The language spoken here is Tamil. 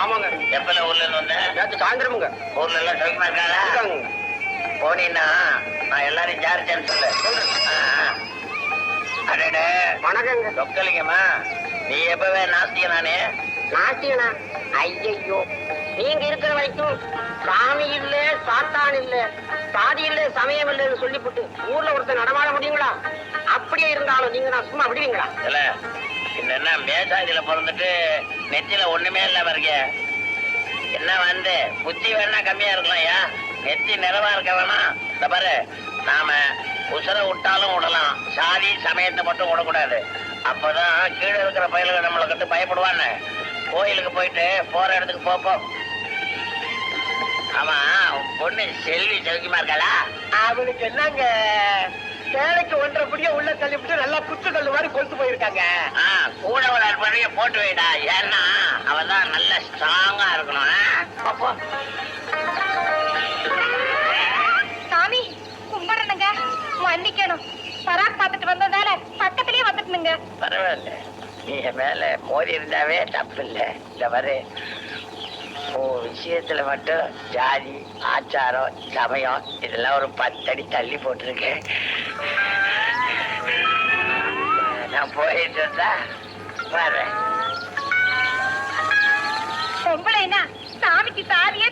ஆமாங்க. எப்பல ஊர்ல இருந்து வந்த? நேற்று சாயந்தரமுங்க. ஊர்ல எல்லாம் சௌக்கியமா இருக்காங்க. நான் எல்லாரையும் விசாரிச்சேன்னு சொல்லு. அடடே. வணக்கங்க. சொக்கலிங்கம்மா நீ எப்பவே நாஸ்திக நானே? ஐயையோ. நீங்க இருக்கிற வரைக்கும் சாமி இல்ல சாத்தான் இல்ல சாதி இல்ல சமயம் இல்லைன்னு சொல்லிவிட்டு ஊர்ல ஒருத்தர் நடமாட முடியுங்களா? அப்படியே இருந்தாலும் நீங்க நான் சும்மா விடுவீங்களா? என்ன மேசாதியில பிறந்துட்டு நெத்தியில ஒண்ணுமே இல்லாம இருக்க என்ன வந்து புத்தி வேணா கம்மியா இருக்கலாம் ஐயா. நெத்தி நிறைவா இருக்க வேணாம். இந்த பாரு நாம உசுர விட்டாலும் விடலாம். சாதி சமயத்தை மட்டும் விடக்கூடாது. அப்பதான் கீழே இருக்கிற பயலுக்கு நம்மளை கண்டு பயப்படுவான்னு கோயிலுக்கு போயிட்டு போற இடத்துக்கு போப்போம் ஆமா பொண்ணு செல்வி சௌக்கியமா இருக்காளா? அவனுக்கு என்னங்க? வேலைக்கு ஒன்றரை புடிய உள்ள தள்ளிவிட்டு நல்லா குத்து கல்லு மாதிரி கொளுத்து போயிருக்காங்க. ஒரு அற்பனைய போட்டு வைடா. ஏன்னா அவன் தான் நல்ல ஸ்ட்ராங்கா இருக்கணும். சாமி கும்பிடணுங்க. மன்னிக்கணும். பராக் பார்த்துட்டு வந்ததால பக்கத்துலயே வந்துட்டுனுங்க. பரவாயில்ல. நீ மேல மோதி இருந்தாவே தப்பு இல்ல இந்த மாதிரி உன் விஷயத்துல மட்டும் ஜாதி ஆச்சாரம் சமயம் இதெல்லாம் ஒரு பத்தடி தள்ளி போட்டிருக்கேன். நான் போயிட்டு இருந்தா பொம்பளைனா சாமிக்கு சாதியே